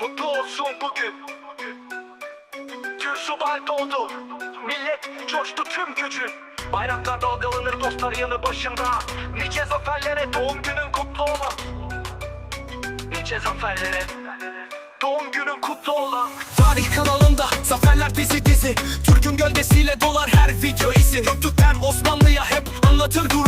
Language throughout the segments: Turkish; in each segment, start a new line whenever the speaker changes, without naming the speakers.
Mutlu olsun bugün. Tüm subay doldu. Millet coştu tüm gücü. Bayraklar dalgalanır dostlar yanı başında. Nice zaferlere doğum günün kutlu ola Nice zaferlere Doğum günün kutlu ola
Tarih kanalında zaferler dizi dizi. Türk'ün gölgesiyle dolar her video izi. Göktürk'ten Osmanlı'ya hep anlatır Nice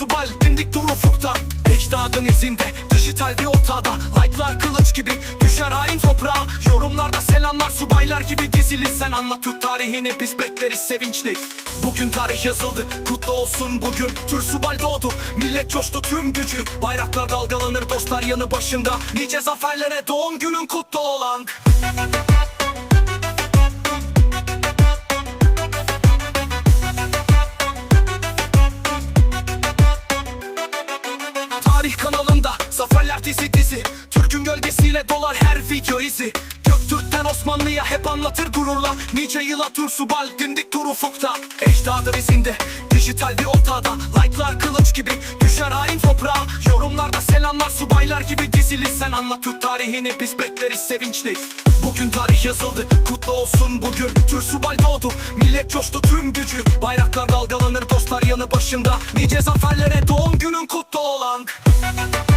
subay dimdik dur ufukta. Ecdadın izinde dijital bir ortada. Like'lar kılıç gibi düşer hain toprağa. Yorumlarda selamlar subaylar gibi dizili Sen anlat Türk tarihini biz bekleriz sevinçli. Bugün tarih yazıldı kutlu olsun bugün. Türk subay doğdu millet coştu tüm gücü. Bayraklar dalgalanır dostlar yanı başında. Nice zaferlere doğum günün kutlu olan kanalında zaferler dizi dizi. Türk'ün gölgesiyle dolar her video izi. Göktürk'ten Osmanlı'ya hep anlatır gururla. Nice yıl atır subal dimdik dur ufukta. Ecdadı izinde dijital bir ortada. Like'lar kılıç gibi düşer hain toprağa. Yorumlarda selamlar subaylar gibi dizili. Sen anlat Türk tarihini biz bekleriz sevinçli. Bugün tarih yazıldı kutlu olsun bugün. Subay doğdu millet coştu tüm gücü. Bayraklar dalgalanır dostlar yanı başında. Nice zaferlere doğum günün kutlu olan Thank